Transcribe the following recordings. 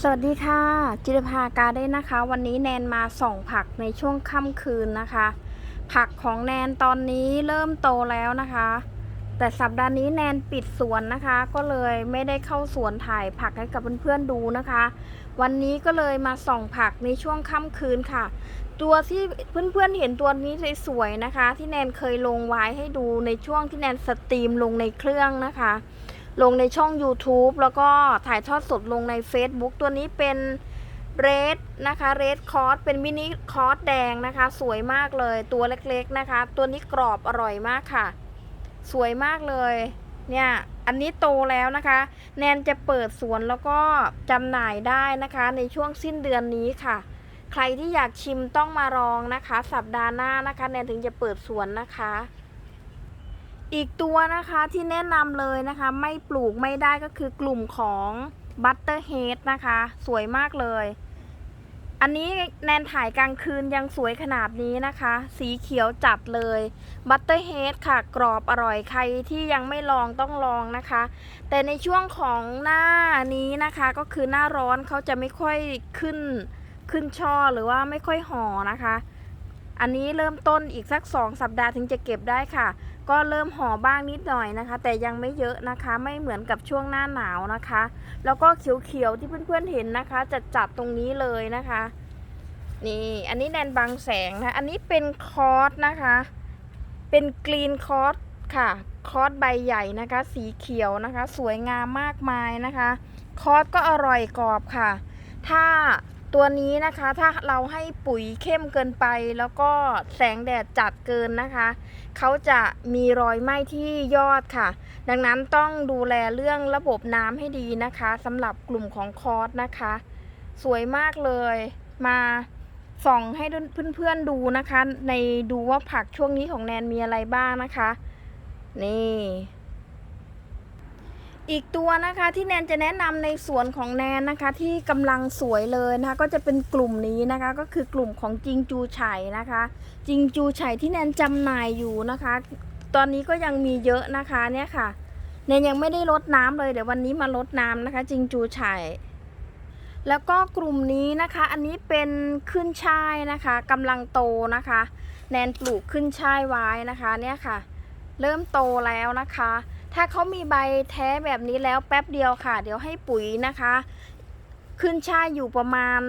สวัสดีค่ะ จิรภาการได้นะคะ วันนี้แนนมาส่องผักในช่วงค่ำคืนนะคะ ผักของแนนตอนนี้เริ่มโตแล้วนะคะ แต่สัปดาห์นี้แนนปิดสวนนะคะ ก็เลยไม่ได้เข้าสวนถ่ายผักให้กับเพื่อนๆดูนะคะ วันนี้ก็เลยมาส่องผักในช่วงค่ำคืนค่ะ ตัวที่เพื่อนๆเห็นตัวนี้สวยๆนะคะ ที่แนนเคยลงไว้ให้ดูในช่วงที่แนนสตรีมลงในเครื่องนะคะ ลงในช่อง YouTube แล้วก็ถ่ายทอดสดลงใน Facebook ตัวนี้เป็นเรดนะคะเรดคอร์สเป็นมินิคอร์สแดงนะคะ สวยมากเลยตัวเล็กๆนะคะ ตัวนี้กรอบอร่อยมากค่ะ สวยมากเลยเนี่ยอันนี้โตแล้วนะคะ แนนจะเปิดสวนแล้วก็จำหน่ายได้นะคะ ในช่วงสิ้นเดือนนี้ค่ะ ใครที่อยากชิมต้องมาลองนะคะ สัปดาห์หน้านะคะ แนนถึงจะเปิดสวนนะคะ อีกตัวนะคะที่แนะนำเลยนะคะ ไม่ปลูกไม่ได้ก็คือกลุ่มของบัตเตอร์เฮดนะคะ สวยมากเลย อันนี้แนนถ่ายกลางคืนยังสวยขนาดนี้นะคะ สีเขียวจัดเลยบัตเตอร์เฮดค่ะ กรอบอร่อยใครที่ยังไม่ลองต้องลองนะคะ แต่ในช่วงของหน้านี้นะคะก็คือหน้าร้อนเขาจะไม่ค่อยขึ้นขึ้นช่อหรือว่าไม่ค่อยห่อนะคะ อันนี้เริ่มต้นอีกสักสองสัปดาห์ถึงจะเก็บได้ค่ะ ก็เริ่มห่อบ้างนิดหน่อยนะคะ แต่ยังไม่เยอะนะคะไม่เหมือนกับช่วงหน้าหนาวนะคะ แล้วก็เขียวๆที่เพื่อนๆเห็นนะคะจะจัดตรงนี้เลยนะคะ นี่อันนี้แนนบางแสงนะอันนี้เป็นคอร์สนะคะ เป็นกรีนคอร์สค่ะ คอร์สใบใหญ่นะคะ สีเขียวนะคะ สวยงามมากมายนะคะ คอร์สก็อร่อยกรอบค่ะ ถ้า ตัวนี้นะคะถ้าเราให้ปุ๋ยเข้มเกินไป แล้วก็แสงแดดจัดเกินนะคะเขาจะมีรอยไหม้ที่ยอดค่ะ ดังนั้นต้องดูแลเรื่องระบบน้ำให้ดีนะคะสำหรับกลุ่มของคอร์สนะคะ สวยมากเลยมาส่องให้เพื่อนๆดูนะคะ ในดูว่าผักช่วงนี้ของแนนมีอะไรบ้างนะคะ นี่ อีกตัวนะคะที่แนนจะแนะนำในสวนของแนนนะคะ ที่กำลังสวยเลยนะคะ ก็จะเป็นกลุ่มนี้นะคะ ก็คือกลุ่มของจิงจูไฉนะคะ จิงจูไฉที่แนนจำหน่ายอยู่นะคะ ตอนนี้ก็ยังมีเยอะนะคะเนี่ยค่ะแนนยังไม่ได้ลดน้ำเลยเดี๋ยววันนี้มาลดน้ำนะคะ จิงจูไฉแล้วก็กลุ่มนี้นะคะ อันนี้เป็นขึ้นช่ายนะคะกำลังโตนะคะ แนนปลูกขึ้นช่ายไว้นะคะเนี่ยค่ะ เริ่มโตแล้วนะคะ ถ้าเขามีใบแท้แบบนี้แล้วแป๊บเดียวค่ะ เดี๋ยวให้ปุ๋ยนะคะ ขึ้นช่ายอยู่ประมาณ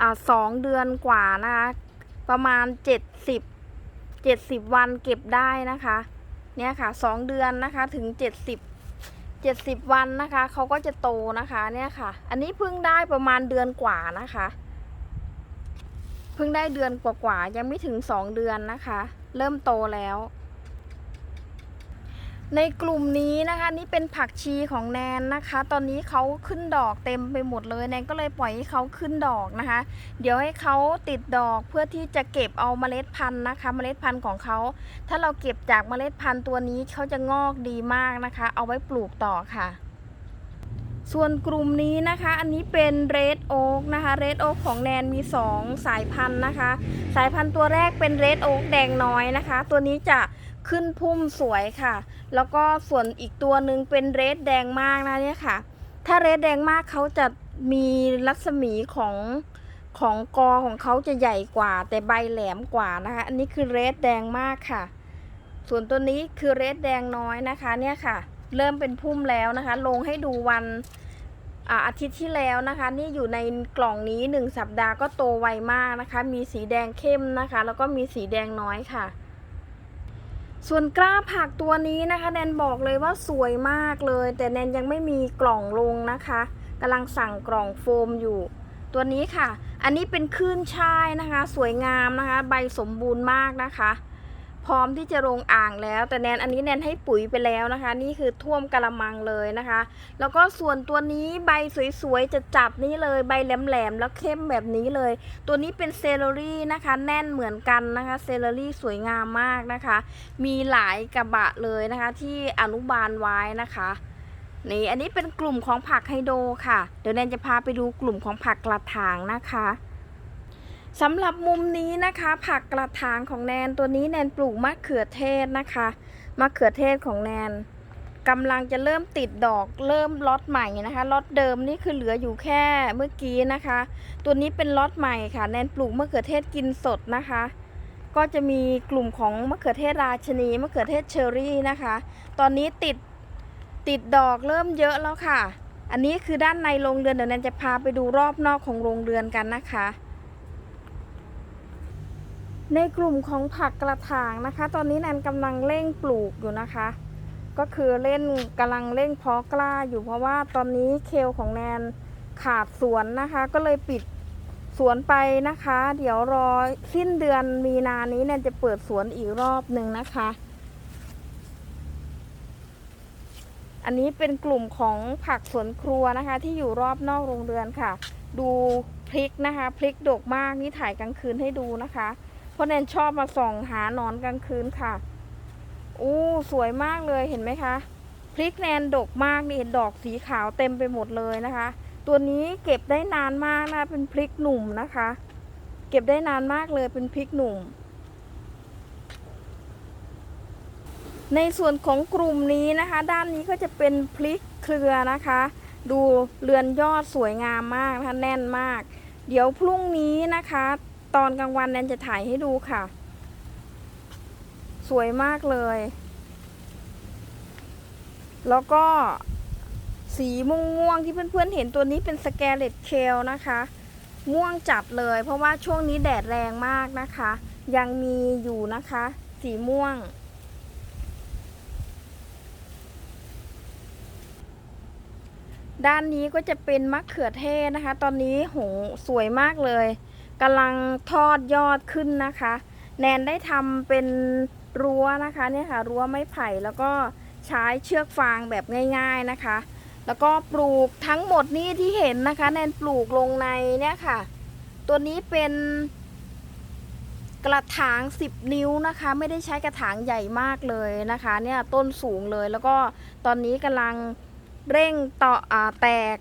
อสองเดือนกว่านะคะ ประมาณเจ็ดสิบเจ็ดสิบวันเก็บได้นะคะ เนี่ยค่ะสองเดือนนะคะถึงเจ็ดสิบเจ็ดสิบวันนะคะเขาก็จะโตนะคะเนี่ยค่ะ อันนี้เพิ่งได้ประมาณเดือนกว่านะคะ เพิ่งได้เดือนกว่าๆยังไม่ถึงสองเดือนนะคะ เริ่มโตแล้ว ในกลุ่มนี้นะคะนี่เป็นผักชีของแนนนะคะ ตอนนี้เขาขึ้นดอกเต็มไปหมดเลยแนนก็เลยปล่อยให้เขาขึ้นดอกนะคะ เดี๋ยวให้เขาติดดอกเพื่อที่จะเก็บเอาเมล็ดพันธุ์นะคะ เมล็ดพันธุ์ของเขา ถ้าเราเก็บจากเมล็ดพันธุ์ตัวนี้เขาจะงอกดีมากนะคะ เอาไว้ปลูกต่อค่ะ ส่วนกลุ่มนี้นะคะ อันนี้เป็นเรดโอ๊กนะคะเรดโอ๊กของแนนมี 2 สายพันธุ์นะคะ สายพันธุ์ตัวแรกเป็นเรดโอ๊กแดงน้อยนะคะ ตัวนี้จะขึ้นพุ่มสวยค่ะ แล้วก็ส่วนอีกตัวหนึ่งเป็นเรดแดงมากนะเนี่ยค่ะ ถ้าเรดแดงมากเขาจะมีรัศมีของของกอของเขาจะใหญ่กว่า แต่ใบแหลมกว่านะคะ อันนี้คือเรดแดงมากค่ะ ส่วนตัวนี้คือเรดแดงน้อยนะคะเนี่ยค่ะ เริ่มเป็นพุ่มแล้วนะคะ ลงให้ดูวันอาทิตย์ที่แล้วนะคะ นี่อยู่ในกล่องนี้ 1 สัปดาห์ก็โตไวมากนะคะ มีสีแดงเข้มนะคะ แล้วก็มีสีแดงน้อยค่ะ ส่วนกล้าผักตัวนี้นะคะแนนบอกเลยว่าสวยมากเลย แต่แนนยังไม่มีกล่องลงนะคะกำลังสั่งกล่องโฟมอยู่ ตัวนี้ค่ะ อันนี้เป็นคลื่นช่ายนะคะ สวยงามนะคะ ใบสมบูรณ์มากนะคะ พร้อมที่จะลงอ่างแล้ว แต่แนนอันนี้แนนให้ปุ๋ยไปแล้วนะคะ นี่คือท่วมกระมังเลยนะคะ แล้วก็ส่วนตัวนี้ใบสวยๆจะจับนี่เลยใบแหลมๆแล้วเข้มแบบนี้เลย ตัวนี้เป็นเซเลอรี่นะคะ แน่นเหมือนกันนะคะเซเลอรี่สวยงามมากนะคะ มีหลายกระบะเลยนะคะ ที่อนุบาลไว้นะคะนี่อันนี้เป็นกลุ่มของผักไฮโดรค่ะ เดี๋ยวแนนจะพาไปดูกลุ่มของผักกระถางนะคะ สำหรับมุมนี้นะคะ ผักกระถางของแนนตัวนี้แนนปลูกมะเขือเทศนะคะมะเขือเทศของแนนกำลังจะเริ่มติดดอกเริ่มล็อตใหม่นะคะล็อตเดิมนี่คือเหลืออยู่แค่เมื่อกี้นะคะ ตัวนี้เป็นล็อตใหม่ค่ะ แนนปลูกมะเขือเทศกินสดนะคะ ก็จะมีกลุ่มของมะเขือเทศราชนีมะเขือเทศเชอรี่นะคะ ตอนนี้ติดติดดอกเริ่มเยอะแล้วค่ะ อันนี้คือด้านในโรงเรือนเดี๋ยวแนนจะพาไปดูรอบนอกของโรงเรือนกันนะคะ ในกลุ่มของผักกระถางนะคะ ตอนนี้แนนกำลังเร่งปลูกอยู่นะคะ ก็คือเล่นกำลังเร่งเพาะกล้าอยู่เพราะว่าตอนนี้เคลของแนนขาดสวนนะคะ ก็เลยปิดสวนไปนะคะ เดี๋ยวรอสิ้นเดือนมีนานี้แนนจะเปิดสวนอีกรอบหนึ่งนะคะ อันนี้เป็นกลุ่มของผักสวนครัวนะคะ ที่อยู่รอบนอกโรงเรือนค่ะ ดูพริกนะคะ พริกดกมากนี่ถ่ายกลางคืนให้ดูนะคะ พราะแนนชอบมาส่องหาหนอนกลางคืนค่ะอู้สวยมากเลยเห็นไหมคะพริกแนนดกมากนี่เห็นดอกสีขาวเต็มไปหมดเลยนะคะ ตัวนี้เก็บได้นานมากนะเป็นพริกหนุ่มนะคะ เก็บได้นานมากเลยเป็นพริกหนุ่ม ในส่วนของกลุ่มนี้นะคะ ด้านนี้ก็จะเป็นพริกเครือนะคะ ดูเรือนยอดสวยงามมากนะคะแน่นมาก เดี๋ยวพรุ่งนี้นะคะ ตอนกลางวันแนนจะถ่ายให้ดูค่ะ สวยมากเลย แล้วก็สีม่วงม่วงๆที่เพื่อนๆเห็นตัวนี้เป็นสแกเลตเคลนะคะ ม่วงจัดเลย เพราะว่าช่วงนี้แดดแรงมากนะคะ ยังมีอยู่นะคะ สีม่วง ด้านนี้ก็จะเป็นมะเขือเทศนะคะ ตอนนี้โหสวยมากเลย กำลังทอดยอดขึ้นนะคะ แนนได้ทำเป็นรั้วนะคะเนี่ยค่ะรั้วไม้ไผ่แล้วก็ใช้เชือกฟางแบบง่าย ๆนะคะ แล้วก็ปลูกทั้งหมดนี่ที่เห็นนะคะ แนนปลูกลงในเนี่ยค่ะ ตัวนี้เป็นกระถาง 10 นิ้วนะคะ ไม่ได้ใช้กระถางใหญ่มากเลยนะคะ เนี่ยต้นสูงเลยแล้วก็ตอนนี้กำลังเร่งต่ออแตก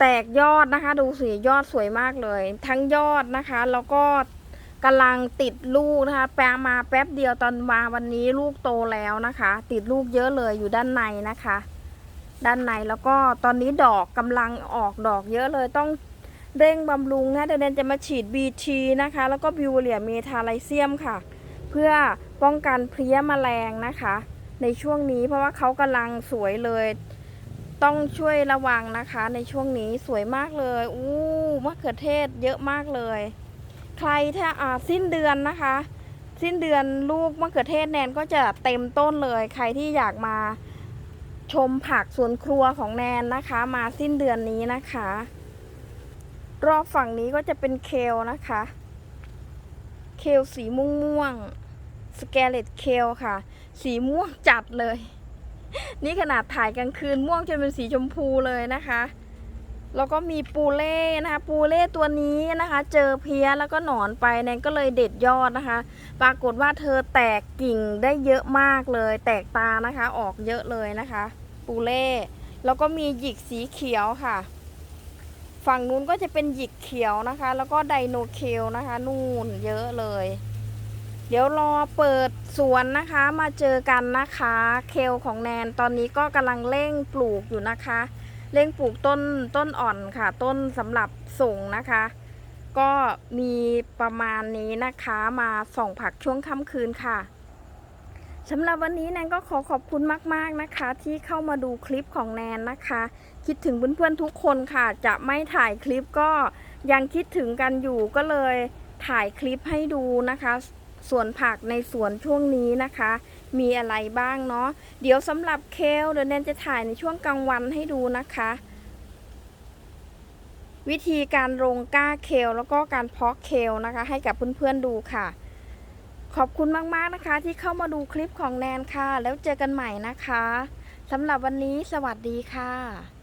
แตกยอดนะคะ ดูสิยอดสวยมากเลย ทั้งยอดนะคะ แล้วก็กำลังติดลูกนะคะ แปลมาแป๊บเดียวตอนมาวันนี้ลูกโตแล้วนะคะ ติดลูกเยอะเลยอยู่ด้านในนะคะ ด้านในแล้วก็ตอนนี้ดอกกำลังออกดอกเยอะเลยต้องเร่งบำรุงนะเดี๋ยวแนนจะมาฉีด BT นะคะ แล้วก็บิวเลียเมทาไลเซียมค่ะ เพื่อป้องกันเพลี้ยแมลงนะคะ ในช่วงนี้เพราะว่าเขากำลังสวยเลย ต้องช่วยระวังนะคะ ในช่วงนี้สวยมากเลยอู้มะเขือเทศเยอะมากเลย ใครถ้าอ่าสิ้นเดือนนะคะ สิ้นเดือนลูกมะเขือเทศแนนก็จะเต็มต้นเลย ใครที่อยากมาชมผักสวนครัวของแนนนะคะ มาสิ้นเดือนนี้นะคะ รอบฝั่งนี้ก็จะเป็นเคลนะคะ เคลสีม่วงม่วงสแกเลตเคลค่ะ สีม่วงจัดเลย นี่ขนาดถ่ายกลางคืนม่วงจนเป็นสีชมพูเลยนะคะ แล้วก็มีปูเล่นะคะ ปูเล่ตัวนี้นะคะ เจอเพี้ยแล้วก็หนอนไปแนนก็เลยเด็ดยอดนะคะ ปรากฏว่าเธอแตกกิ่งได้เยอะมากเลย แตกตานะคะ ออกเยอะเลยนะคะ ปูเล่แล้วก็มีหยิกสีเขียวค่ะ ฝั่งนู้นก็จะเป็นหยิกเขียวนะคะ แล้วก็ไดโนเคลนะคะ นู่นเยอะเลย เดี๋ยวรอเปิดสวนนะคะมาเจอกันนะคะ เคลของแนนตอนนี้ก็กำลังเร่งปลูกอยู่นะคะ เร่งปลูกต้นต้นอ่อนค่ะ ต้นสำหรับส่งนะคะ ก็มีประมาณนี้นะคะมาส่องผักช่วงค่ำคืนค่ะสำหรับวันนี้แนนก็ขอขอบคุณมาก ๆ นะคะ ที่เข้ามาดูคลิปของแนนนะคะ คิดถึงเพื่อนๆทุกคนค่ะ จะไม่ถ่ายคลิปก็ยังคิดถึงกันอยู่ก็เลยถ่ายคลิปให้ดูนะคะ สวนผักในสวนช่วงนี้นะคะ มีอะไรบ้างเนาะเดี๋ยวสำหรับเคลเดี๋ยวแนนจะถ่ายในช่วงกลางวันให้ดูนะคะ วิธีการลงก้าเคลแล้วก็การเพาะเคลนะคะ ให้กับเพื่อนๆดูค่ะ ขอบคุณมากๆนะคะ ที่เข้ามาดูคลิปของแนนค่ะ แล้วเจอกันใหม่นะคะสำหรับวันนี้สวัสดีค่ะ